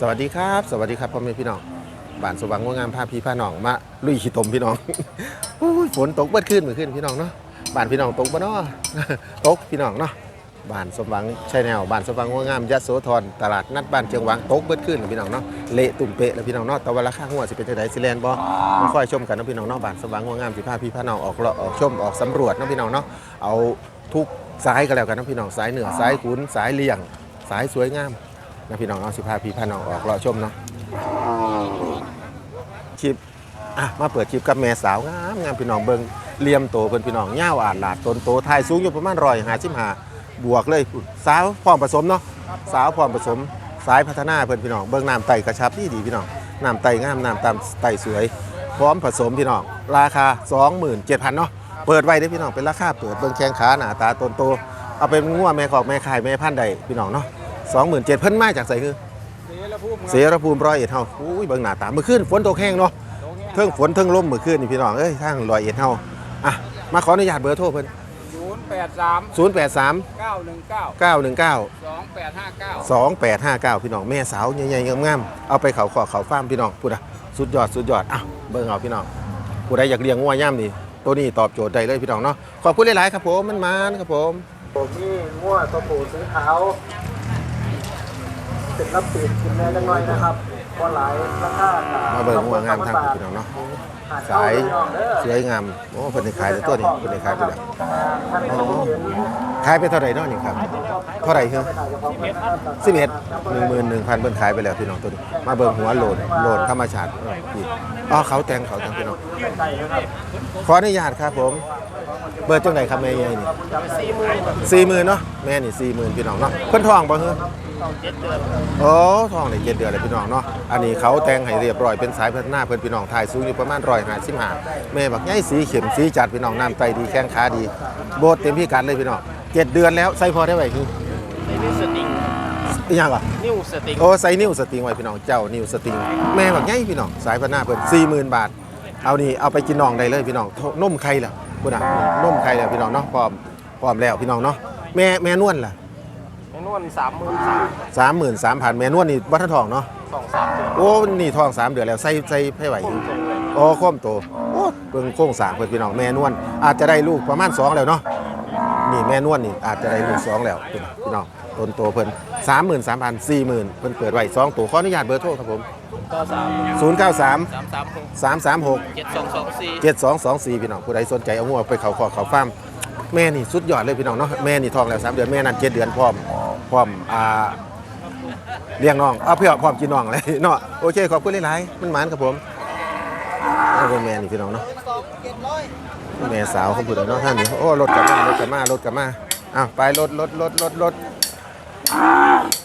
สวัสดีครับ สวัสดีครับพ่อแม่พี่น้องบ้านสว่างงดงามพาพี่พาน้องมาลุยขี้ตมพี่น้องฝนตกเบิดขึ้นเมื่อขึ้นพี่น้องเนาะบ้านพี่น้องตกบ่เนาะตกพี่น้องเนาะบ้านสมหวังใช่แนวบ้านสมหวังงดงามยะโสธรตลาดนัดบ้านเชียงหวังตกเบิดขึ้นพี่น้องเนาะเละตุ่มเปะแล้วพี่น้องเนาะแต่ว่าราคาหัวสิเป็นจังไดสิแลนบ่มาคอยชมกันนะพี่น้องเนาะบ้านสมหวังงดงามสิพาพี่พาน้องออกเลาะออกชมออกสำรวจนะพี่น้องเนาะเอาทุกสายก็แล้วกันนะพี่น้องสายเหนือสายขุนสายเลี่ยงสายสวยงาม นะพี่น้องเอาสิพาพี่พาน้องออกเลาะชมเนาะคลิปอะมาเปิดคลิปกับแม่สาวงามงามพี่น้องเบิงเลี่ยมโตเพิ่นพี่น้องย่าวอาดหลาดตนโตทายสูงอยู่ประมาณร้อยหาสิบหาบวกเลยสาวพร้อมผสมเนาะสาวพร้อมผสมสายพัฒนาเพิ่นพี่น้องเบิ่งน้ำไตกระชับดีดีพี่น้องน้ำไตงามน้ำตามไตสวย พร้อมผสมพี่น้องราคา 27,000เนาะเปิดไว้ได้พี่น้องเป็นราคาเปิดเบิ่งแข้งขาหน้าตาตนโตเอาเป็นงัวแม่ขอกแม่ขายแม่พันธุ์ใดพี่น้องเนาะ 27,000เพิ่นมาจากไสคือ เสรภูมิเสียรภูมิร้อยเอ็ดเฮาอุ้ยเบิ่งหน้าตาเมื่อคืนฝนตกแห้งเนาะเทิงฝนเทิงลมเมื่อคืนนี่พี่น้องเอ้ยทางร้อยเอ็ดเฮาอะมาขออนุญาตเบอร์โทรเพิ่นศูนย์แปดสาม083เก้าหนึ่งเก้า919สองแปดห้าเก้า2859พี่น้องแม่สาวใหญ่ๆงามๆเอาไปเขาขอเขาฟาร์มพี่น้องพูดอะสุดยอดสุดยอดอะเบิ่งเอาพี่น้องผู้ใดอยากเลี้ยงงัวย่ำนี่ตัวนี้ตอบโจทย์ได้เลยพี่น้องเนาะขอบคุณหลายๆครับผมมันมานครับผม ผมนี่มั่วตัวปูสีขาว ติดรับปีดกินได้จังหน่อยนะครับพอหลายราคามาเบิ่งงัวงามทางพี่น้องเนาะสายสวยงามโอ้เพิ่นได้ขายแต่ตัวนี้เพิ่นได้ขายไปแล้วท่านผู้ชมเห็นขายไปเท่าไหร่เนาะนี่ครับเท่าไหร่ครับขายเฉพาะเพื่อนนะครับสิบเอ็ดหนึ่งหมื่นหนึ่งพันเบิ้นขายไปแล้วพี่น้องตัวนี้มาเบิ่งหัวโหลดโหลดธรรมชาติเออพี่อ๋อเขาแต่งเขาแต่งพี่น้องขออนุญาตครับผมเบิดจังไหนครับแม่ใหญ่นี่สี่หมื่นเนาะแม่นี่สี่หมื่นพี่น้องเนาะเพิ่นทองบ่เฮ้ อโอ้ทองได้เจ็ดเดือนเลยพี่น้องเนาะอันนี้เขาแต่งให้เรียบร้อยเป็นสายพัฒนาเพิ่นพี่น้องถ่ายสูงอยู่ประมาณร้อยห้าสิบห้าแม่บักใหญ่สีเข็มสีจัดพี่น้องน้ำไตดีแข้งขาดี โบดเต็มพี่กัดเลยพี่น้องเจ็ดเดือนแล้วใส่พอได้ไหมคือนิ้วสติงอีหยังอะนิ้วสติงโอ้ใส่นิ้วสติงไว้พี่น้องเจ้านิ้วสติงแม่บักใหญ่พี่น้องสายพันหน้าเพิ่นสี่หมื่นบาท เอานี่เอาไปกินน้องได้เลยพี่น้องนมไข่ล่ะคุณอะนมไข่แล้วพี่น้องเนาะพร้อมพร้อมแล้วพี่น้องเนาะแม่แม่นวลล่ะไอ้น วลสามหมื่นสามสามหมื่นสามพันแม่นวลนี่บัตรทองเนาะสองสามเดือนโอ้นี่ทองสามเดือนแล้วใส่ใส่ให้ไหวอยู่โอ้โค้มโตโอ้เบิ่งโค้งสร้างเพิ่นพี่น้องแม่นวลอาจจะได้ลูกประมาณสองแล้วเนาะนี่แม่นวลนี่อาจจะได้ลูกสองแล้วพี่น้องพี่น้องต้นโตเพิ่นสามหมื่นสามพันสี่หมื่นเพิ่นเปิดไว้สองตัวขออนุญาตเบอร์โทรครับผมก็สามศูนย์เก้าสามสามสามหกสามสามหกเจ็ดสองสองสี่เจ็ดสองสองสี่พี่น้องผู้ใดสนใจเอาหัวไปเขาขอเขาฟาร์ม แม่นี่สุดยอดเลยพี่น้องเนาะแม่นี่ทองแล้วสามเดือนแม่นั่นเจ็ดเดือนพร้อมพร้อมอ่าเลี้ยงน้องเอาเพื่อพร้อมกินน้องเลยเนาะโอเคขอบคุณหลายๆมันหมานครับผมเอาเป็นแม่นี่พี่น้องเนาะแม่สาวเขาพูดเนาะท่านนี่โอ้รถกลับมารถกลับมารถกลับมาอ้าวไปรถรถรถรถรถ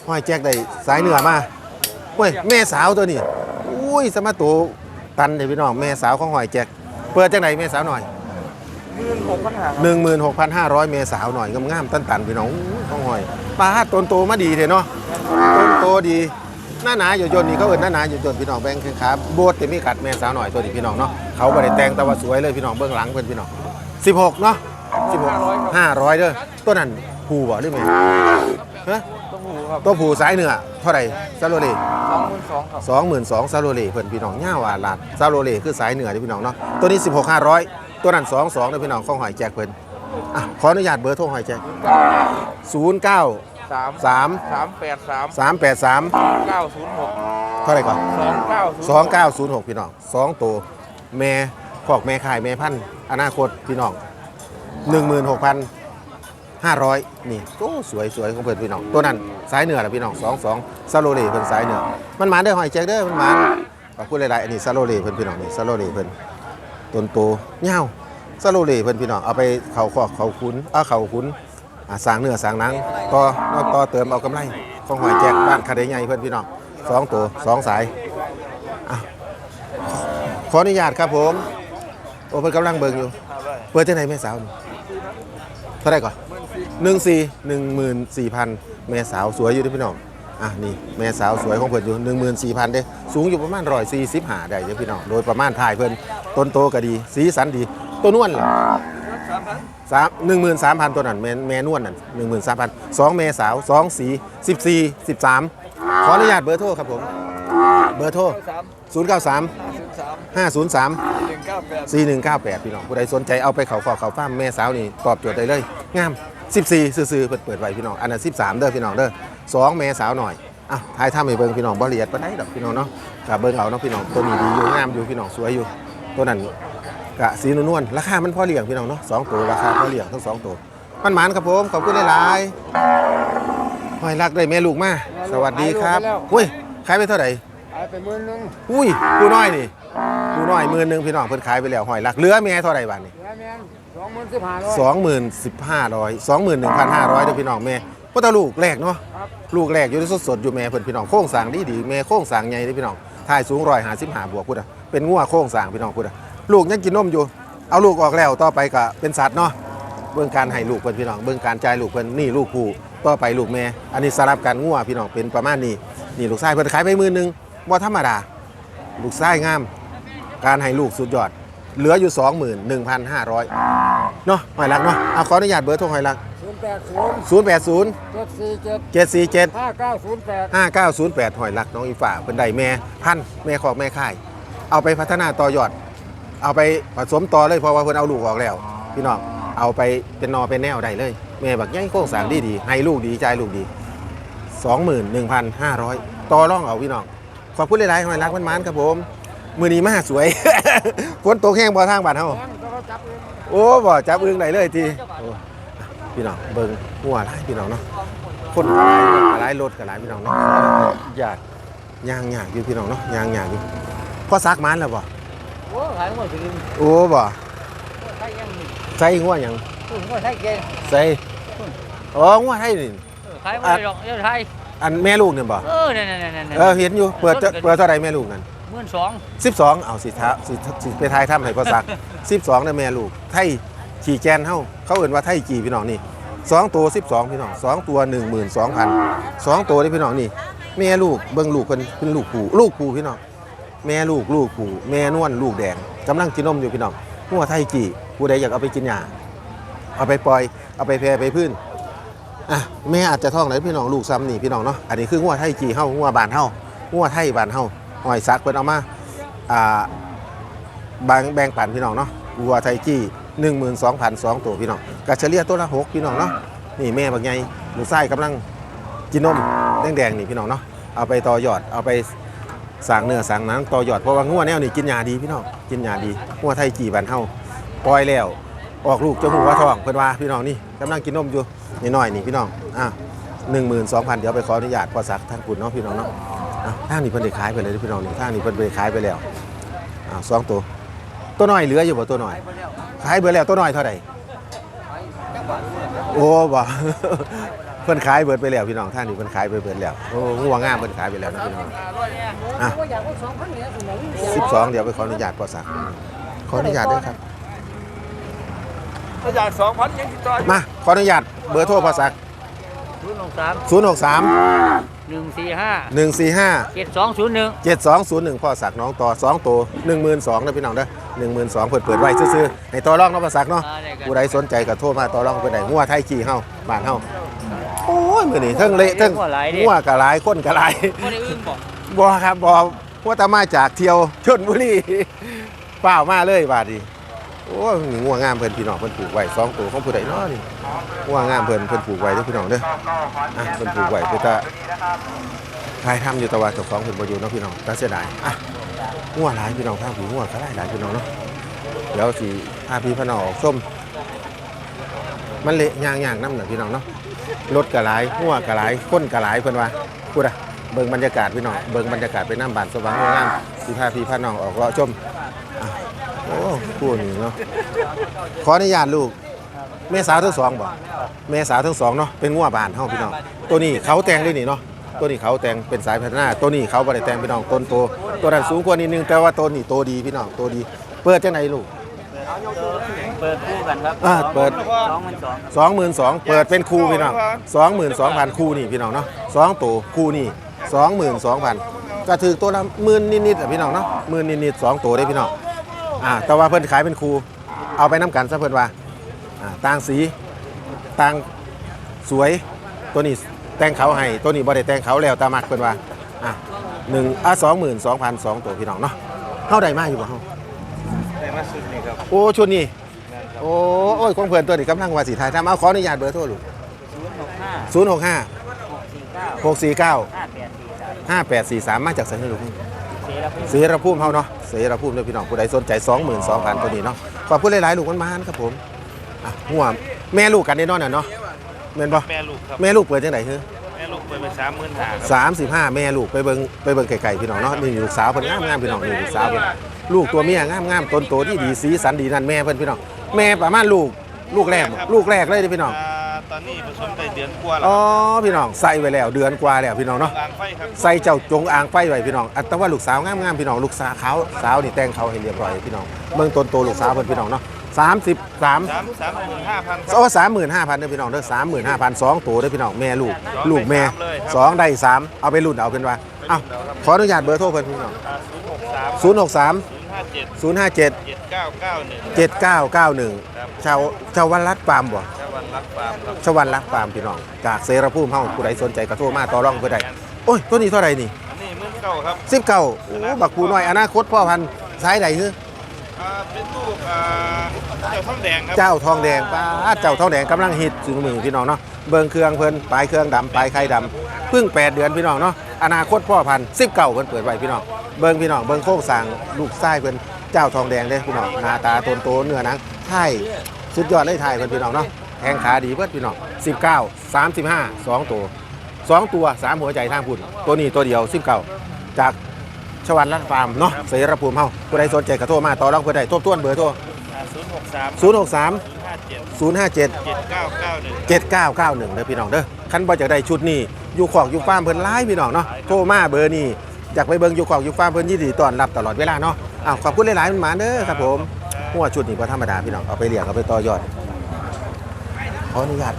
ห้อยแจ็คได้สายเหนือมาเฮ้ยแม่สาวตัวนี้อุ้ยสมาตูตันเลยพี่น้องแม่สาวของหอยแจ็คเปิดจังไหนแม่สาวหน่อย มื่นหกพันหาหนึ่งหมื่นหกพันห้าร้อยเมษาวหน่อยงามๆตันตันๆพี่น้องอู้ข้องหอยปลาต้นโตมาดีเถอะเนาะต้นโตดีหน้าหนาอยู่ยนนี่เขาเอินหน้าหนาอยู่ยนพี่น้องแบงค์แข้งขาโบดเต็มมีกัดแม่สาวหน่อยตัวนี้พี่น้องเนาะเขาบริแต่งแต่ว่าสวยเลยพี่น้องเบื้องหลังเพื่อนพี่น้องสิบหกเนาะสิบหกห้าร้อยเด้อตัวนั้นผูบ่หรือไงฮะต้องหูครับตัวผูสายเหนือเท่าไหร่ซาโรเล่สองหมื่นสองครับสองหมื่นสองซาโรเล่เพื่อนพี่น้องย่าวาลาดซาโรเล่คือสายเหนือที่พี่น้องเนาะตัวนี้สิบหกห้าร้อย ตัวนั้นสองสองเด้อพี่น้องข้องหอยแจกเพิ่นอะขออนุญาตเบอร์โทรหอยแจกศูนย์เก้าสามสามสามแปดสามสามแปดสามเก้าศูนย์หกเท่าไหร่ก่อนสองเก้าศูนย์สองเก้าศูนย์หกพี่น้องสองตัวแม่พอกแม่ขายแม่พันธุ์อนาคตพี่น้องหนึ่งหมื่นหกพันห้าร้อยนี่โอ้สวยสวยของเพื่อนพี่น้องตัวนั้นสายเหนือละพี่น้องสองสองซาโลเลเพิ่นสายเหนือมันหมานได้อหอยแจ็คเด้อมันหมานขอบคุณหลายๆอันนี้ซาโลเลเพิ่นพี่น้องนี่ซาโลเลเพิ่น ต้นโตเงาวซาโลเลเพิ่อนพี่น้องเอาไปเขาคอกเขาคุ้นเอาเขาคุ้นสางเนื้อสางหนังต่อต่อเติมเอากำไรของหอยแจ็คบ้านคาเดใหญ่เพิ่อนพี่น้องสองตัวสองสายขออนุญาตครับผมโอ้เพิ่นกำลังเบิ่งอยู่เปิดที่ไหนแม่สาวเท่าไหร่ก่อนหนึ่งสี่หนึ่งหมื่นสี่พันแม่สาวสวยอยู่เด้อพี่น้อง อะนี่แม่สาวสวยของเพิ่นอยู่หนึ่งหมื่นสี่พันเด้สูงอยู่ประมาณร้อยสี่สิบห้าได้เด้อพี่น้องโดยประมาณถ่ายเพิ่อนต้นโตก็ดีสีสันดี ตัวนวลล่ะสามหนึ่งหมื่นสามพันตัวนั้นแม่แม่นวลนั่นหนึ่งหมื่นสามพันสองแม่สาวสองสีสิบสี่สิบสามขออนุญาตเบอร์โทรครับผม เบอร์โทรศูนย์เก้าสามห้าศูนย์สาม503หนึ่งเก้าแปดพี่น้องผู้ใดสนใจเอาไปเขาขอเขาฟ้ามแม่สาวนี่ตอบโจทย์ได้เลยงาม14ซื่อๆเปิดเปิดไว้พี่น้องอันนั้น13เด้อพี่น้องเด้อ สองแม่สาวหน่อยอะทายถ้าไม่เบิ่งพี่น้องบ่ละเอียดปานใดดอกพี่น้องเนาะกับเบิ่งเอาเนาะพี่น้องตัวนี้ดีอยู่งามอยู่พี่น้องสวยอยู่ ตัวนั้นกะสีนวลๆราคามันพอเลี้ยงพี่น้องเนาะสองตัวราคาพอเลี้ยงทั้งสองตัวมันหมานครับผมขอบคุณหลายๆหอยรักได้แม่ลูกมาสวัสดีครับอุ้ยขายไปเท่าไหร่ขายไปหมื่นหนึงอุ้ยผู้น้อยนี่ผู้น้อยหมื่นหนึงพี่น้องเพิ่นขายไปแล้วหอยลักเหลือแม่เท่าไหร่บาทนี่แม่แม่สองหมื่นสิบห้าร้อยสองหมื่นสิบห้าร้อยสองหมื่นหนึ่งพันห้าร้อยเด้อพี่น้องแม่ พ่อตาลูกแรกเนาะครับลูกแรกอยู่ในสดๆอยู่แม่เพิ่นพี่น้องโค้งสร้างดีดีๆแม่โค้งสร้างใหญ่เด้อพี่น้องถ่ายสูงร้อยห้าสิบห้าบวกพุทธะเป็นงัวโค้งสร้างพี่น้องพุทธะลูกยังกินนมอยู่ เอาลูกออกแล้วต่อไปก็เป็นสัตว์เนาะเบื้องการให้ลูกเพิ่นพี่น้องเบื้องการจ่ายลูกเพิ่นนี่ลูกผู้ต่อไปลูกแม่ อันนี้สลับกันงัวพี่น้องเป็นประมาณนี้นี่ลูกชายเพิ่นขายไปหมื่นหนึงบ่ธรรมดาลูกชายงาม การให้ลูกสุดยอด เหลืออยู่ 21,500เนาะหอยลักเนาะเอาขออนุญาตเบอร์โทรหอยลักศูนย์ แปดศูนย์080 เจ็ดสี่เจ็ด747 ห้าเก้าศูนย์แปด5908 หอยลักน้องอีฝ่าเพิ่นได้แม่พันธุ์แม่ขอกแม่ค่าย เอาไปพัฒนาต่อยอด เอาไปผสมต่อเลยเพราะว่าเพิ่นเอาลูกออกแล้ว พี่น้องเอาไปเป็นนอเป็นแนวได้เลย แม่บักใหญ่โค้งสร้างดีดีๆให้ลูกดีใจายลูกดี 21,500 ต่อรองเอาพี่น้อง ขอบคุณหลายๆหอยลักมันมันๆครับผม มือนี้มาสวย ฝนตกแห้งบ่ทางบ้านเฮาโอ้บ่จับอึ้งได้เลยทีโอ้ พี่น้องเบิ่งหัวหลายพี่น้องเนาะคนหลายรถก็หลายรถก็หลายพี่น้องเนาะญาติย่างยากอยู่พี่น้องเนาะย่างยากอยู่พอซักมันแล้วบ่โอ้ขายหมดถึงโอ้บ่ใช้ยังใส่หัวหยังคุณก็ใช้เก่งใส่อ๋อหัวไทยนี่ขายไม่ได้หรอกเดี๋ยวไทยอันแม่ลูกเนี่ยบ่เออเนี่ยเนี่ยเนี่ยเนี่ยเออเห็นอยู่เปิดจะเปิดเท่าไหร่แม่ลูกนั่นหมื่นสอง12เอาสิท้าสิสิไปทายถ้ำให้พอซัก12นะแม่ลูกไทย ขี่แกนเฮาเขาเอิ้นว่าไทยกี่พี่น้องนี่สองตัว12พี่น้องสองตัว12,000สองตัวนี่พี่น้องนี่แม่ลูกเบิ่งลูกเพิ่นเป็นลูกผูลูกผูพี่น้องแม่ลูกลูกผูแม่นวลลูกแดงกำลังกินนมอยู่พี่น้องหัวไทยกี่ผู้ใดอยากเอาไปกินหญ้าเอาไปปล่อยเอาไปแพร่ไปพื้นอะแม่อาจจะท้องไหนพี่น้องลูกซ้ำนี่พี่น้องเนาะอันนี้คือหัวไทยกี่เฮาหัวบานเฮาหัวไทยบานเฮาหอยซักเพิ่นเอามาอ่าบางแบ่งปันพี่น้องเนาะวัวไทยกี่ 12,002ตัวพี่น้องกะเฉลี่ยตัวละหกพี่น้องเนาะนี่แม่บางใหญ่ลูกไส้กำลังกินนมแดงๆนี่พี่น้องเนาะเอาไปต่อยอดเอาไปสร้างเนื้อสร้างหนังต่อยอดเพราะว่างัวแนวนี่กินยาดีพี่น้องกินยาดีงัวไทยกี่บันเฮาปล่อยแล้วออกลูกจมูว่าท้องเพิ่นว่าพี่น้องนี่กำลังกินนมอยู่นิดหน่อยนี่พี่น้องอะหนึ่งหมื่นสองพันเดี๋ยวไปขออนุญาตพอสักท่างคุณเนาะพี่น้องเนาะอ่างนี้เพิ่นได้ขายไปเลยพี่น้องนี่ท่างนี้เพิ่นได้ขายไปแล้วอ่าสองตัว ตัวน้อยเหลืออยู่บ่ตัวน้อยขายเบิดแล้วตัวน้อยเท่าไหร่โอ้บ่เพิ่นขายเบิดไปแล้วพี่น้องท่านนี่เพิ่นขายไปเบิดแล้วโอ้งัวงามเพิ่นขายไปแล้วนะพี่น้องอะสิบสองเดี๋ยวไปขออนุญาตพอสักขออนุญาตด้วยครับถ้าอยากสองพันยังติดต่อมาขออนุญาตเบอร์โทรพอสักศูนย์หกสามศูนย์ หกสามหนึ่งสี่ห้าหนึ่งสี่ห้าเจ็ดสองศูนย์หนึ่งเจ็ดสองศูนย์หนึ่งพ่อสักน้องต่อสองตัวหนึ่งหมื่นสองนะพี่น้องเด้อหนึ่งหมื่นสองเปิดเปิดไว้ซื้อๆให้ต่อรองเนาะพอสักเนาะผู้ใดสนใจก็โทรมาต่อรองเพิ่นได้งัวไทยขี่เฮาบ้านเฮาโอ้ยมื้อนี้เทั้งเละเทั้งงัวกะหลายคนกะหลายไม่ได้อึ้งบอกบ่ครับบ่พวกตามาจากเที่ยวชนบุรีเปล่ามาเลยบาดนี โอ้ยนี่งัวงามเพิ่นพี่น้องเพิ่นปลูกไว้สองตัวของผู้ใดเนาะนี่งัวงามเพิ่นเพิ่นปลูกไว้เด้อพี่น้องเด้ออะเพิ่นปลูกไว้เพื่อจะถ่ายทำอยู่แต่ว่าเจ้าของเพิ่นบ่อยู่เนาะพี่น้องน่าเสียดายอะงัวหลายพี่น้องทางผู้งัวก็หลายหลายพี่น้องเนาะเดี๋ยวสิพาพี่พน้องอกส้มมันเละย่างๆนำหน่ะพี่น้องเนาะรถก็หลายงัวก็หลายคนก็หลายเพิ่อนว่าพูดอะเบิ่งบรรยากาศพี่น้องเบิ่งบรรยากาศไปน้ำบานสว่างงามสิพาพี่พาน้องออกเลาะชม อะโอ้คู่นี้เนาะขออนุญาตลูก แม่สาวทั้งสองบ่แม่สาวทั้งสองเนาะเป็นงัวบานเฮาพี่น้องตัวนี้เขาแต่งด้วยนี่เนาะตัวนี้เขาแต่งเป็นสายพัฒนา ตัวนี้เขาบ่ได้แต่งพี่น้องต้นโตตัวนั้นสูงกว่านิดนึงแต่ว่าตัวนี้โตดีพี่น้องโตดี เปิดจังไหนลูกเปิดคู่กันครับอ่าเปิดสองหมื่นสองสองหมื่นสองเปิดเป็นคู่พี่น้องสองหมื่นสองพันคู่นี่พี่น้องเนาะสองตัวคู่นี่สองหมื่นสองพันก็ถือตัวละหมื่นนิดๆอะพี่น้องเนาะหมื่นนิดๆสองตัวได้พี่น้อง อ่าแต่ว่าเพิ่นขายเป็นคู่เอาไปน้ำกันซะเพิ่นว่าอ่าต่างสีต่างสวยตัวนี้แต่งเขาให้ตัวนี้บ่ได้แต่งเขาแล้วตามักเพิ่นว่าอะหนึ่งอะสองหมื่นสองพันสองตัวพี่น้องเนาะเฮาได้มาอยู่บ่เฮาได้มาสุดนี่ครับโอ้ชุดนี้งานครับโอ้โอ้ยของเพื่อนตัวนี้กำลังว่าสีไทายทำเอาขออนุญาตเบอร์โทรลูกศูนย์หกห้า0 6 5หกสี่เก้า6 4 9ห้าแปดสี่สาม5 8 4 3มาจากสันนิลุกเสรีภูมิเสรภูมิเฮาเนาะ เสรภูมิเด้อพี่น้องผู้ใดสนใจ 22,000ตัวนี้เนาะขอบคุณหลายๆลูกมันมานครับผมอะหัวแม่ลูกกันแน่นอนน่ะเนาะแม่นบ่แม่ลูกครับแม่ลูกเปิดจังได๋คือแม่ลูกเปิดไปสามหมื่นห้าครับ35แม่ลูกไปเบิ่งไปเบิ่งไกลๆพี่น้องเนาะนี่ลูกสาวเพิ่นงามๆพี่น้องนี่ลูกสาวเพิ่นลูกตัวเมียงามๆต้นโตที่ดีสีสันดีนั่นแม่เพิ่นพี่น้องแม่ประมาณลูกลูกแรกบ่ลูกแรกเลยเด้อพี่น้องอ่า ตอนนี้ผสมได้เดือนกว่าแล้วอ๋อพี่น้องใส่ไว้แล้วเดือนกว่าแล้วพี่น้องเนาะรางไฟครับใส่เจ้าจงอางไฟไว้พี่น้องอันแต่ว่าลูกสาวงามๆพี่น้องลูกสาวขาวสาวนี่แต่งเขาให้เรียบร้อยพี่น้องเบื้องต้นโตลูกสาวเพิ่นพี่น้องเนาะ33สามสามหมื่นห้าพันครัโอ้35,000เด้อพี่น้องเด้อ35,000สองตัวเด้อพี่น้องแม่ลูกสองลูกแม่ได้สามเลยครับสองได้สามเอาไปรุ่นเอาเป็นว่าเอ้าขออนุญาตเบอร์โทรเพิ่นพี่น้องศูนย์หกสาม063ศูนย์ห้าเจ็ด057เจ็ดเก้าเก้าหนึ่ง7991ครับชาวชาววันรัฐปามบ่ ชาวันรักฟาร์มครับชาววันรัฐปามพี่น้อง จากเสรภูมิเฮาผู้ใดสนใจก็โทรมาต่อรองเพิ่นได้โอ้ยตัวนี้เท่าไหร่นี่อันนี้มื่นเก้าครับสิบเก้าโอ้บักปูน้อยอนาคตพ่อพันธุ์สายใดคืออ่าเป็นลูกอ่าเจ้าท้องแดงครับเจ้าทองแดงป้าดเจ้าทองแดงกำลังฮิตถึงมือพี่น้องเนาะเบิ่งเครื่องเพิ่นปลายเครื่องดำปลายไข่ดำเพิ่ง8เดือนพี่น้องเนาะอนาคตพ่อพันธุ์สิบเก้าเพิ่นเปิดไว้พี่น้องเบิ่งพี่น้องเบิ่งโค้งสร้างลูกไส้เพิ่นเจ้าทองแดงเด้พี่น้องหน้าตาตนโตเนื้อหนังไทยสุดยอดเลยไทยเพิ่นพี่น้องเนาะ แข้งขาดีเพิ่นพี่น้อง19 35 2 ตัวสองตัวสามหัวใจทางพุ่นตัวนี้ตัวเดียว19จากชวันรัตฟาร์มเนาะเสรภูมิเฮาผู้ใดสนใจก็โทรมาต่อรองเพื่อได้ทบทวนเบอร์โทรศูนย์หกสาม063ห้าเจ็ด057เจ็ดเก้าเก้าหนึ่ง7991เด้อพี่น้องเด้อคันบ่จากได้ชุดนี้อยู่ขอกอยู่ฟาร์มเพิ่นหลายพี่น้องเนาะโทรมาเบอร์นี้อยากไปเบิ่งอยู่ขอกอยู่ฟาร์มเพิ่นยินดีต้อนรับตลอดเวลาเนาะอ้าวขอบคุณหลายๆมันหมาเด้อครับผมหัวชุดนี้บ่ธรรมดาพี่น้องเอาไปเลี้ยงเอาไปต่อยอด ขออนุญาต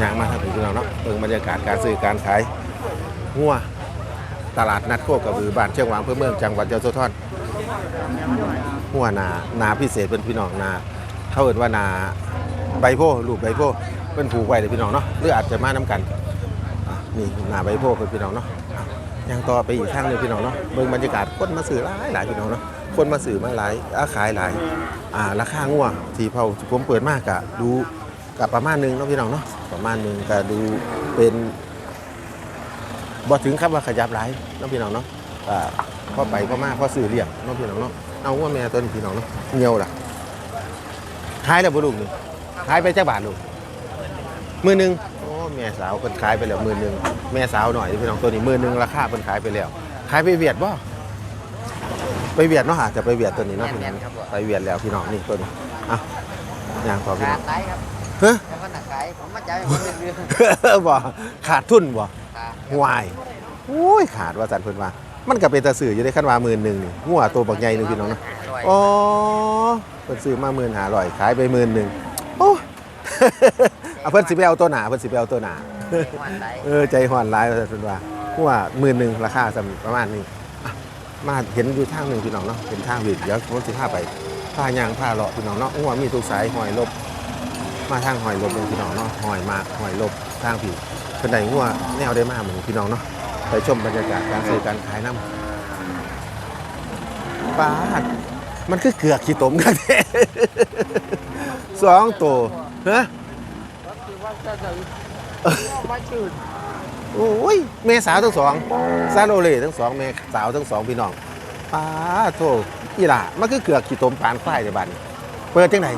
ยางมาครับพี่น้องเนาะเบิ่งบรรยากาศการซื้อการขายหัวตลาดนัดโคกกระบือบ้านเชียงหวางเพื่อเมืองจังหวัดยโสธรหัวนานาพิเศษเป็นพี่น้องนาเขาเอินว่านาใบโพลูกใบโพเป็นผูกไว้เลยพี่น้องเนาะหรืออาจจะมาน้กันนี่นาใบโพเป็นพี่น้องเนาะยังต่อไปอีกข้างหนึงพี่น้องเนาะเบิ่งบรรยากาศคนมาสื่อหลายหลายพี่น้องเนาะ คนมาสื่อมาหลายอาขายหลายอ่าราคางัวที่เผาผมเปิดมากกะดูกับประมาณนึงเนาะพี่น้องเนาะประมาณนึงก็ดูเป็นบ่ถึงครับว่าขยับหลายเนาะพี่น้องเนาะอ่าพอไปพอมาพอสื่อเรียงเนาะพี่น้องเนาะเอาว่าแม่ตัวนี้พี่น้องเนาะเงียวล่ะขายแล้วบ่ลูกนี่ขายไปจักบาทลูกมือหนึงโอ้แม่สาวเพิ่นขายไปแล้วมือหนึงแม่สาวหน่อยพี่น้องตัวนี้มือหนึงราคาเพิ่นขายไปแล้วขายไปเวียดบ่ ไปเวียดเนาะอาจจะไปเวียดตัวนี้เนาะพี่น้องไปเวียดแล้วพี่น้องนี่ตัวนี้เอะย่างพอพี่ขาน้องดไรครับเฮ้ย แล้วก็หนักไก่ผมมาจ่ายผมเป็นเรื่องบ่ขาดทุนบ่ขาดห่วยโอ้ยขาดว่าจันเพิ่นว่า มันก็เป็นตาสื่ออยู่ในคันว่าหมื่นหนึงนี่งัวตัวบักใหญ่หนึงพี่น้องเนาะด้วยอ๋อเพิ่นซื้อมาหมื่นหาร่อยขายไปหมื่นหนึ่งโอ้เอาเพิ่นสิไปเอาตัวหนาเพิ่นสิไปเอาตัวหนาวันไรเออใจห่อนร้ายว่าซั่นเพิ่นว่าหัวหมื่นหนึ่งราคาสำประมาณนี้อะ มาเห็นอยู่ทางหนึ่งพี่น้องเนาะเป็นทางวิดเดี๋ยวผมสิพาไปพายางพาเลาะพี่น้องเนาะหัวมีทุกสายหอยลบ มาทางหอยลบเลยพี่น้องเนาะหอยมากหอยลบทางผีเพิ่นได้หัวแนวได้มากเหมือนพี่น้องเนาะไปชมบรรยากาศการซื้อการขายน้ำปลามันคือเกือกขี้ตมกันสองตัวฮะ โอ้ยแม่สาวทั้งสองซาโรเล่ทั้งสองแม่สาวทั้งสองพี่น้องป้าโทอีหล่ามันคือเกือกขี้ตมปานควายในบ้านนี่เปิดจังไหน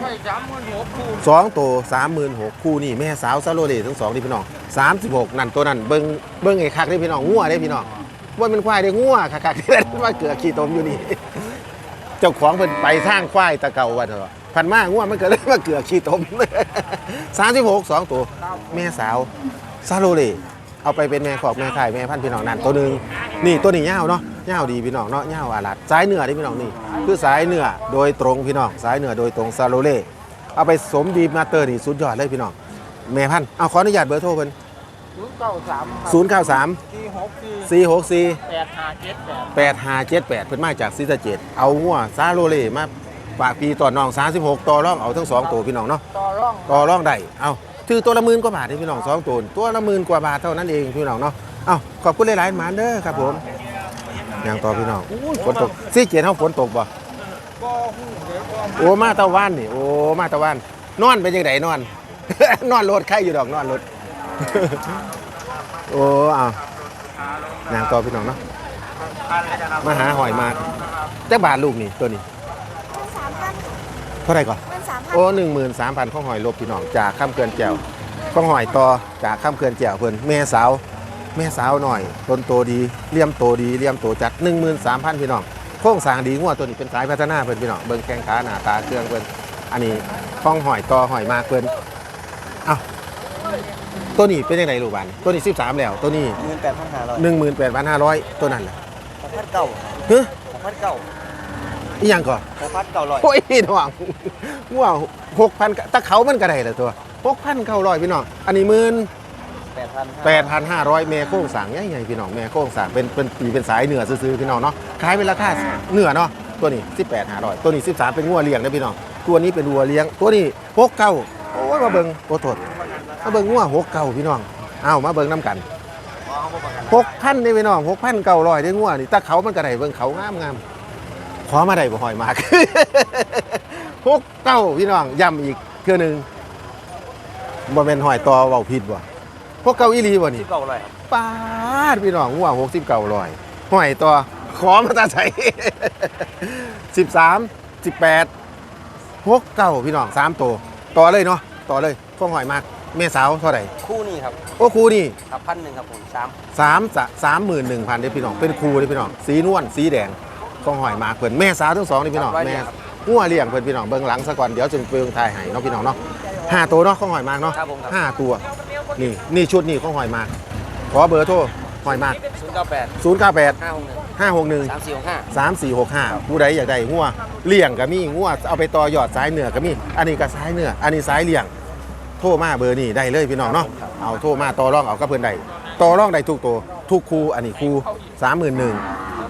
ไม่จำมันหัวคูสองตัวสามหมื่นหกคู่นี่แม่สาวซาโรเล่ทั้งสองนี่พี่น้องสามสิบหกนั่นตัวนั้นเบิ้งเบิ้งไอ้คักได้พี่น้องงัวได้พี่น้องว่ามันควายได้งัวคักๆที่นั่นว่าเกือกขี้ตมอยู่นี่เจ้าของเพิ่นไปสร้างควายตะเก่าว่าเถอะพันมากงัวมันก็เลยมาเกือกขี้ตมสามสิบหกสองตัวแม่สาว ซาโรเล่เอาไปเป็นแม่ขอกแม่ไข่แม่พันธุ์พี่น้องนั่นตัวหนึ่งนี่ตัวนี้ยาวเนาะยาวดีพี่น้องเนาะยาวอาลัดสายเหนือที่พี่น้องนี่คือสายเหนือโดยตรงพี่น้องสายเหนือโดยตรงซาโรเล่เอาไปสมดีมาเตอร์นี่สุดยอดเลยพี่น้องแม่พันธุ์เอาขออนุญาตเบอร์โทรเพิ่นศูนย์เก้าสามศูนย์เก้าสามสี่หกสี่สี่หกสี่แปดห้าเจ็ดแปดแปดห้าเจ็ดแปดเพิ่นมาจากซิสะเจ็ดเอาหัวซาโรเล่มาปากปีต่อน้อง 36 ต่อรองเอาทั้งสองตัวพี่น้องเนาะต่อร่องต่อรองได้เอา ถือตัวละหมื่นกว่าบาทพี่น้องสองตัวตัวละหมื่นกว่าบาทเท่านั้นเองพี่น้องเนาะเอาขอบคุณหลายๆหมานเด้อครับผมอย่างต่อพี่น้องอู้ยฝนตกซีเกียนเฮาฝนตกบ่โอ้มาตะวันนี่โอ้มาตะวันนอนเป็นยังไงนอน นอนรถใครอยู่ดอกนอนรถโอ้เอานางต่อพี่น้องเนาะมาหาหอยมากแต่บาทลูกนี่ตัวนี้ ท่าไหร่ก่อนมันสามพันโอ้หนึ่งหมื่นสามพันข้องหอยลบพี่น้องจากข้ามเขื่อนแก้วข้องหอยต่อจากข้ามเขื่อนแก้วเพิ่นแม่สาวแม่สาวหน่อยต้นโตดีเลี่ยมโตดีเลี่ยมโตจัดหนึ่งหมื่นสามพันพี่น้องโค้งสร้างดีงัวตัวนี้เป็นสายพัฒนาเพิ่นพี่น้องเบิ่งแข้งขาหน้าตาเครื่องเพิ่นอันนี้ข้องหอยต่อหอยมากเพิ่นเอ้าตัวนี้เป็นยังไงลูกบานตัวนี้13แล้วตัวนี้หมื่นแปดพันห้าร้อย18,500ตัวนั้นแหละหกพันเก้าเฮ้ยหกพันเก้า อีหยังก่อนหกพันเก้าร้อยโอ้ยน้องงัว6,000ตะเขามันก็ได้ละตัว6,900พี่น้อง อันนี้หมื่นแปดพัน8,500เมโค้งสั่งใหญ่ๆพี่น้องเมโค้งสั่งเป็นเป็นปีเป็นสายเหนือซื้อๆพี่น้องเนาะขายเป็นราคาเหนือเนาะตัวนี้18,500ตัวนี้13เป็นงัวเลี้ยงนะพี่น้องตัวนี้เป็นวัวเลี้ยง ตัวนี้69โอ้ยมาเบิ่งโอ้โทษมาเบิ่งงัว69พี่น้องเอามาเบิ่งน้ำกัน6,000ได้พี่น้อง6,900ได้งัวนี่ตาเขามันก็ได้เบิ่งเขางามๆ ขอมาได้บ่หอยมาก69พี่น้องย้ำอีกเทื่อหนึงบ่แม่นหอยตอเว้าผิดบ่พวกเก้าอีหลีบ่นี่ เก้าร้อยครับปาดพี่น้องหัวหกสิบเก้าร้อยหอยตัว ขอมาตาใส่สิบสามสิบแปดหกเก้าพี่น้องสามตัวต่อเลยเนาะต่อเลยข้องหอยมากเมสาวเท่าไหร่คู่นี้ครับโอ้ครูนี่ครับพันหนึ่งครับผมสามสามสะสามหมื่นหนึ่งพันเด้อพี่น้องเป็นครูเด้อพี่น้อง สีนวลสีแดง ข้องหอยมากเพิ่นแม่สาวทั้งสองนี่พี่น้องแม่หัวเลี้ยงเพิ่นพี่น้องเบิ่งหลังซะก่อนเดี๋ยวจึงเปลืองทายให้เนาะพี่น้องเนาะห้าตัวเนาะข้องหอยมากเนาะครับผมครับ ห้าตัวนี่นี่ชุดนี่ข้องหอยมากขอเบอร์โทรหอยมากศูนย์เก้าแปดศูนย์เก้าแปดห้าหกหนึ่งห้าหกหนึ่งสามสี่หกห้าสามสี่หกห้าผู้ใดอยากได้งัวเลี้ยงก็มีงัวเอาไปต่อยอดสายเหนือก็มีอันนี้ก็สายเหนืออันนี้สายเลี้ยง โทรมาเบอร์นี่ได้เลยพี่น้องเนาะเอาโทรมาต่อรองเอากับเพื่อนใดต่อรองได้ทุกตัวทุกคูอันนี้คูสามหมื่นหนึ่ง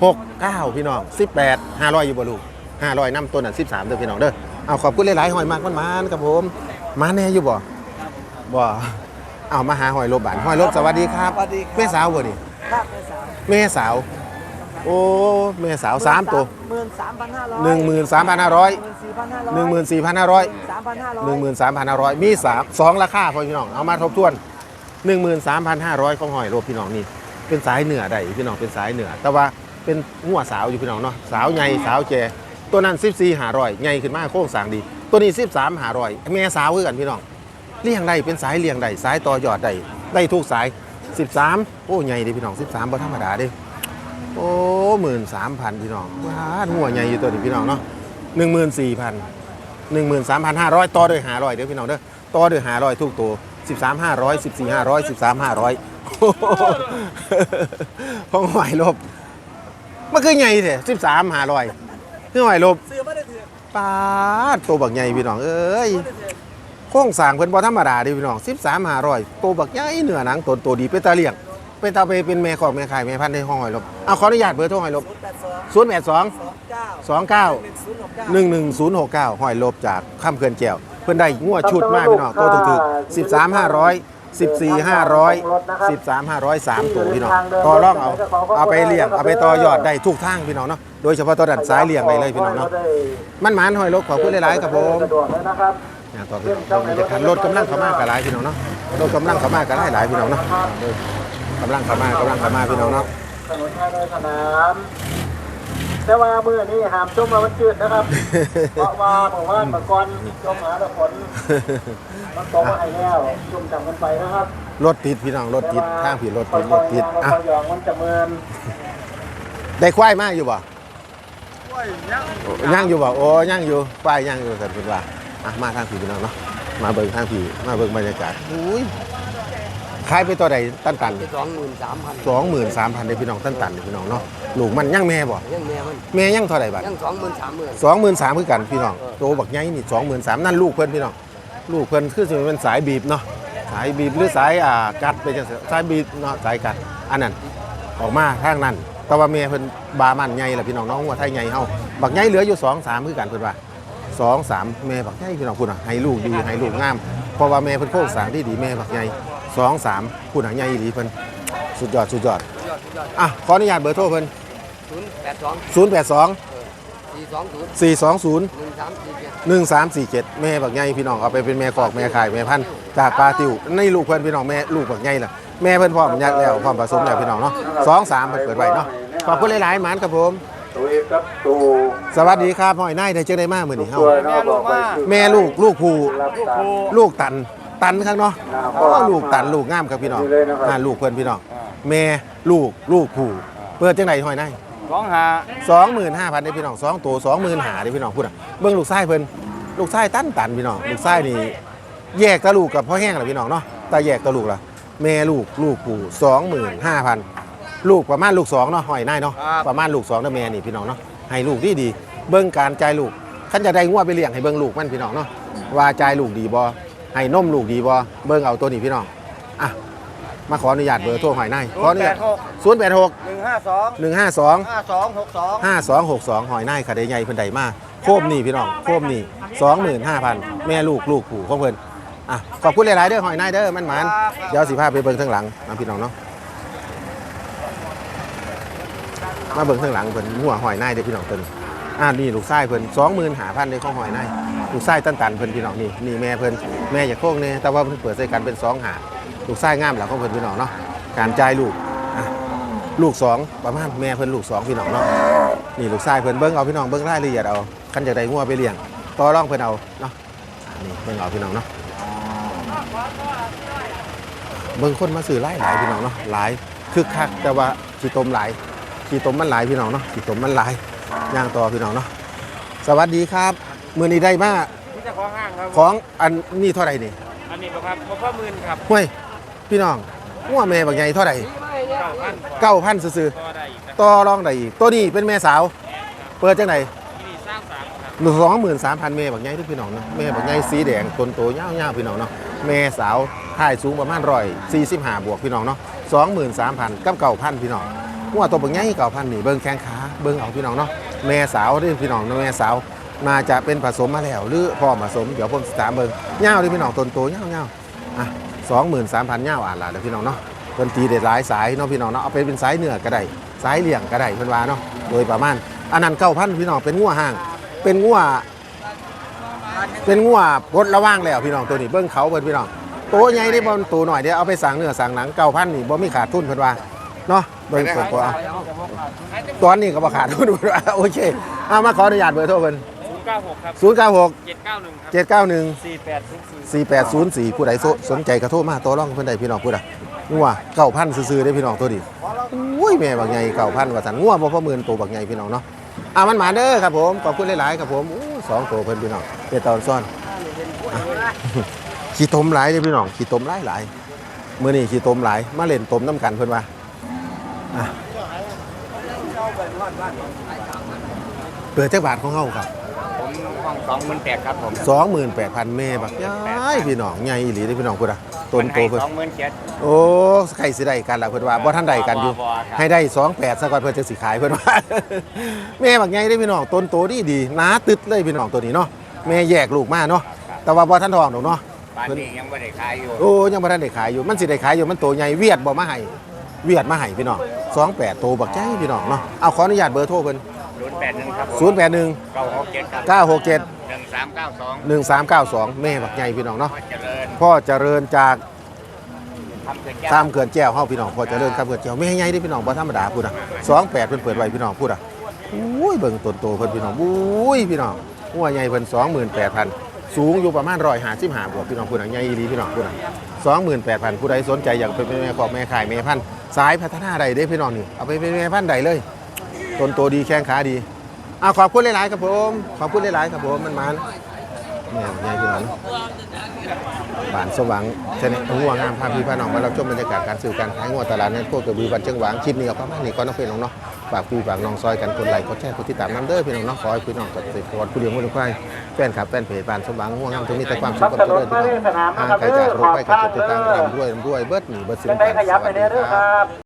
หก เก้าพี่น้องสิบแปดห้าร้อยอยู่บ่ลูกห้าร้อยน้ำต้นอะสิบสามเด้อพี่น้องเด้อเอาขอบคุณหลายๆหอยมากมันมานครับผมมาแน่อยู่บ่บ่เอามาหาหอยลบบานหอยลบสวัสดีครับสวัสดีครับแม่สาวบ่นี่ครับเป็นสามแม่สาวโอ้แม่สาวสามตัวหมื่นสามพันห้าร้อยหนึ่งหมื่นสามพันห้าร้อยหมื่นสี่พันห้าร้อยหนึ่งหมื่นสี่พันห้าร้อยสามพันห้าร้อยหนึ่งหมื่นสามพันห้าร้อยมีสามสองราคาพอพี่น้องเอามาทบทวนหนึ่งหมื่นสามพันห้าร้อยของหอยรวมพี่น้องนี่เป็นสายเหนือได้พี่น้องเป็นสายเหนือแต่ว่า เป็นหัวสาวอยู่พี่น้องเนาะสาวใหญ่สาวแจตัวนั้นสิบสี่หาร้อยใหญ่ขึ้นมาโค้งสางดี ตัวนี้สิบสามหาร้อยแม่สาวคือกันพี่น้องเลี้ยงได้เป็นสายเลี้ยงได้สายต่อยอดได้ได้ทุกสายสิบสามโอ้ใหญ่ดิพี่น้องสิบสามบ่ธรรมดาดิโอ้หมื่นสามพันพี่น้องว้าหัวใหญ่อยู่ตัวนี้พี่น้องเนาะหนึ่งหมื่นสี่พันหนึ่งหมื่นสามพันห้าร้อยต่อด้วยหาร้อยเด้อพี่น้องเด้อต่อด้วยหาร้อยทุกตัวสิบสามห้าร้อยสิบสี่ห้าร้อยสิบสามห้าร้อยของหอยลบ มันคือไงเถอะสิบสามห้าร้อยคือหอยลบซื้อไม่ได้ถือปาดตัวบักใหญ่พี่น้องเอ้ยโค้งสร้างเพิ่นบ่ธรรมดาเดิพี่น้องสิบสามห้าร้อยตัวบักใหญ่เนื้อหนังตนตัวดีเป็นตาเลี้ยงเป็นตาไปเป็นแม่ของแม่ขายแม่พันธุ์ในห้องหอยลบเอาขออนุญาตเบอร์โทรหอยลบศูนย์แปดสองสองเก้าสองเก้าหนึ่งศูนย์หกเก้าหอยลบจากข้ามเขื่อนแก้วเพื่อนได้งัวชุดมากพี่น้องตัวถึกๆ13 500 14 500 13 500 3ตัวพี่น้องต่อรองเอาเอาไปเลี้ยงเอาไปต่อยอดได้ทุกทางพี่น้องเนาะโดยเฉพาะตัวดันซ้ายเลี้ยงไปเลยพี่น้องเนาะมันหมานหอยลบขอบคุณหลายๆครับผมสะดวกเลยนะครับอย่างต่อพี่น้องเราจะทันรถกำลังเข้ามากกับหลายพี่น้องเนาะรถกำลังเข้ามากับหลายหลายพี่น้องเนาะกำลังเข้ามากำลังเข้ามาพี่น้องเนาะถนนทางในสนาม แต่ว่ามือนี้หามจุ่มมาวันจืดนะครับ เพราะว่าหมู่บ้านเมื่อก่อนจมหาแต่ฝนมันตกมาให้แล้วจุ่มจำกันไปนะครับรถติดพี่น้องรถติดทางผีรถติดรถติดอะอะยองมันจะเมินได้ควายมากอยู่บ่โอ้ยยังย่างอยู่บ่โอ้ย่างอยู่ป้ายย่างอยู่สันเป็นว่าอะมาทางผีพี่น้องเนาะมาเบิ่งทางผีมาเบิ่งบรรยากาศอุ้ย ขายไปตัวใดตันตันสองหมื่นสามพันสองหมื่นสามพันได้พี่น้องตันตันได้พี่น้องเนาะลูกมันย่างแม่บ่ยังเมียมันแม่ย่างเท่าไหร่บาทยังสองหมื่นสามหมื่นสองหมื่นสามคือกันพี่น้องโตบักใหญ่นี่สองหมื่นสามนั่นลูกเพิ่นพี่น้องลูกเพิ่นคือสิเป็นสายบีบเนาะสายบีบหรือสายอ่ากัดไปจังซี่สายบีบเนาะสายกัดอันนั้นออกมาทางนั้นแต่ว่าแม่เพิ่นบามันใหญ่ล่ะพี่น้องน้องว่าไทยใหญ่เฮาบักใหญ่เหลืออยู่สองสามคือกันเพิ่นว่าสองสามแม่บักใหญ่พี่น้องพูดอะให้ลูกดีให้ลูกงามเพราะว่าแม่เพิ่นโค้งสร้างที่ดีแม่บักใหญ่ สองสามพูดอะใหญ่อีหลีเพิ่นสุดยอดสุดยอดยอดยอดอะขออนุญาตเบอร์โทรเพิ่นศูนย์แปดสองศูนย์แปดสองสี่สองศูนย์สี่สองศูนย์หนึ่งสามสี่เจ็ดหนึ่งสามสี่เจ็ดแม่บักใหญ่พี่น้องเอาไปเป็นแม่กอกแม่ขายแม่พันธุ์จากปลาติวนี่ลูกเพิ่นพี่น้องแม่ลูกบักใหญ่ล่ะแม่เพิ่นพร้อมยัดแล้วพร้อมผสมแล้วพี่น้องเนาะสองสามเพิ่นเปิดไว้เนาะขอบคุณหลายๆหมานครับผมตัวเอกครับตัวสวัสดีครับพ่อยนายได้เจอได้มากมื้อนี้เฮาตัวเนาะบอกไปแม่ลูกลูกผู้รับตาลูกตัน ตันครับเนาะโอ้ลูกตันลูกงามครับพี่น้องดีเลยนะครับอ่าลูกเพิ่นพี่น้องแม่ลูกลูกผู้เปิดจังไดห้อยนายสองหาสองหมื่นห้าพันได้พี่น้องสองตัวสองหมื่นหาได้พี่น้องพูดอะเบิ้งลูกไส้เพิ่นลูกไส้ตันตันพี่น้องลูกไส้นี่แยกตะลูกกับพ่อแห้งเหรอพี่น้องเนาะแต่แยกตะลูกล่ะแม่ลูกลูกปู่สองหมื่นห้าพันลูกประมาณลูกสองเนาะหอยนายเนาะประมาณลูกสองนะแม่นี่พี่น้องเนาะให้ลูกดีดีๆเบิ้งการจ่ายลูกขันจะได้งวดไปเลี้ยงให้เบิ้งลูกมันพี่น้องเนาะว่าจ่ายลูกดีบ่ ให้นมลูกดีบ่เบิ้งเอาตัวนี้พี่น้องอะมาขออนุญาตเบอร์โทรหอยนายขออนุญาตศูนย์แปดหกหนึ่งห้าสองหนึ่งห้าสองห้าสองหกสองห้าสองหกสองหอยนายขาเดใหญ่เพิ่นใดมาโคมนี่พี่น้องโคมนี่สองหมื่นห้าพันแม่ลูกลูกผู้ของเพิ่นอะขอบคุณหลายๆเด้อหอยนายเด้อมันหมานเดี๋ยวสิพาไปเบิ่งข้างหลังนะพี่น้องเนาะมาเบิ่งข้างหลังเพิ่นหัวหอยนายเด้อพี่น้องเพิ่น อ่านี่ลูกไส้เพิ่นสองหมื่นหาพันเลยของหอยในลูกไส้ตันตันเพิ่นพี่น้องนี่นี่แม่เพิ่นแม่อยากโค้งเนี่ยแต่ว่าเพิ่นเปิดใส่กันเป็นสองหาลูกไส้งามหลังของเพิ่นพี่น้องเนาะการจ่ายลูกลูกสองประมาณแม่เพิ่นลูกสองพี่น้องเนาะนี่ลูกชายเพิ่นเบิ้งเอาพี่น้องเบิ้งรายละเอียดเอาคันจะได้งัวไปเลี้ยงต่อรองเพิ่นเอาเนาะนี่เบิ้งเอาพี่น้องเนาะเบิ้งคนมาซื้อหลายหลายพี่น้องเนาะหลายคึกคักแต่ว่าขี้ตมหลายขี้ตมมันหลายพี่น้องเนาะขี้ตมมันหลาย ย่างต่อพี่น้องเนาะสวัสดีครับมือนี้ได้มานี่จะของห้างครับของอันนี้เท่าไหร่นี่อันนี้บ่ครับบ่พ่อมื่นครับห้วยพี่น้องงัวแม่บักใหญ่เท่าไหร่เก้าพันเก้าพันซื้อก็ได้อีกครับๆต่อรองได้อีกตัวนี้เป็นแม่สาว เปิดจังไหนที่นี่สร้างสามครับหนึ่งสองหมื่นสามพันเมบักใหญ่ทุกพี่น้องนะแม่บักใหญ่สีแดงต้นโตยาวๆพี่น้องเนาะแม่สาวถ่ายสูงประมาณร้อยสี่สิบห้าบวกพี่น้องเนาะสองหมื่นสามพันกับเก่าพันพี่น้องหัวตัวบักใหญ่เก่าพันนี่เบิ้งแข้งขาเบิ้งเอาพี่น้องเนาะ แม่สาวนี่พี่น้องนะแม่สาวน่าจะเป็นผสมมาแล้วหรือพ่อผสมเดี๋ยวผมสามเบิงเงาที่พี่น้องตนโตเงาวๆอะสองหมื่นสามพันเงาอ่านละเดี๋ยวพี่น้องเนาะเพิ่นตีเด็ดหลายสายเนาะพี่น้องเนาะเอาไปเป็นสายเหนือก็ได้สายเหลี่ยงก็ได้เพิ่นว่าเนาะโดยประมาณอันนั้นเก้าพันพี่น้องเป็นงัวห่าง เป็นงัวเป็นงัวพดระว่างแล้วพี่น้องตัวนี้เบิ้งเขาเพิ่นพี่น้องตัวใหญ่ได้บ่ตัวหน่อยเดี๋ยวเอาไปสั่งเนื้อสั่งหนังเก้าพันนี่บ่มีขาดทุนเพิ่นว่าเนาะ เบิ้งตัวตัวเอาตอนนี้ก็บ่ขาดทุนเพิ่นว่าโอเคเอามาขออนุญาตเบอร์โทรเพิ่นศูนย์เก้าหกครับ 096เจ็ดเก้าหนึ่งครับ 791สี่แปดศูนย์สี่4804 ผู้ใดสนใจก็โทรมาตัวรองเพิ่นได้พี่น้องผู้ใดงัว9,000ซื่อๆได้พี่น้องตัวนี้อุ้ยแม่บักใหญ่9,000ว่าซั่นงัวบ่พอหมื่นตัวบักใหญ่พี่น้องเนาะอะมันมาเด้อครับผมขอบคุณหลายๆครับผมอู้สองตัวเพิ่นพี่น้องเดี๋ยวตอนซ่อนขี้ตมหลายเลยพี่น้องขี้ตมหลายหลายเมื่อนี้ขี้ตมหลายมาเล่นตมน้ำกันเพิ่นว่าอะ เปิดจักบาทของเฮาครับผมห้องสองหมื่นแปดครับผม28,000เมบักย้ายพี่น้องใหญ่อีหลีเด้อพี่น้องพุ่นอะต้นโตเพิ่น สองหมื่นเจ็ด โอ้ใครสิได้กันล่ะเพิ่นว่าบ่ทันได้กันอยู่ บ่บ่ครับ ให้ได้28ซะก่อนเพิ่นจะสิขายเพิ่นว่า แม่บักใหญ่เด้อพี่น้องต้นโตดีดีหนาตึดเลยพี่น้องตัวนี้เนาะแม่แยกลูกมาเนาะแต่ว่าบ่ทันทองดอกเนาะบ้านนี้ยังไม่ได้ขายอยู่ โอ้ยังบ่ทันได้ขายอยู่มันสิได้ขายอยู่มันโตใหญ่เวียดบ่มาให้ เวียดมาให้พี่น้อง28โตบักใจพี่น้องเนาะเอาขออนุญาตเบอร์โทรเพิ่นศูนย์แปดหนึ่งครับผม081เก้าหกเจ็ดครับ967หนึ่งสามเก้าสอง1392แม่บักใหญ่พี่น้องเนาะเจริญพ่อเจริญจากทำเกิดแก้วตามเขื่อนแจ้วเฮาพี่น้องพ่อเจริญครับเขื่อนแจ้วแม่ใหญ่เด้อพี่น้องบ่ธรรมดาพูดอะ28เพิ่นเปิดไว้พี่น้องพูดอะอุ้ยเบิ่งต้นโตเพิ่นพี่น้องอุ้ยพี่น้องหัวใหญ่เพิ่น28,000 สูงอยู่ประมาณ155บวกพี่น้องพูดอะใหญ่อีหลีพี่น้องพูดอะ28,000ผู้ใดสนใจอยากเป็นแม่ขอบแม่ขายแม่พันธุ์สายพัฒนาใดเด้พี่น้องนี่เอาไปเป็นแม่พันธุ์ใดเลยต้นโตดีแข้งขาดีอะขอบคุณหลายๆครับผมขอบคุณหลายๆครับผมมันมันเนี่ยใหญ่พี่น้องบ้านสว่างเช่นหัวงามพาพี่พาน้องมาเราชมบรรยากาศการสื่อการขายงัวตลาดนัดโคกระบือบันเชียงหวางคลิปนี้เอาประมาณนี้ก่อนน้องเพื่อนน้องเนาะ ฝากพี่ฝากน้องซอยกันคนไหลค์กดแชร์กดติดตามน้ำเด้อพี่น้องเน้องขอให้พี่น้องจัดติดตามผู้เลี้ยงผู้เลี้ยงควายแฟนคลับแฟนเพจบ้านสมบังห่วงามตรงนี้แต่ความสุขความเจริญทุกท่านห่างไกลจากโรคภัยไข้เจ็บต่างๆร่ำรวยร่ำรวยเบิดหนีเบิดสิ่งจะได้ขยับไปเนี่ยเด้อครับ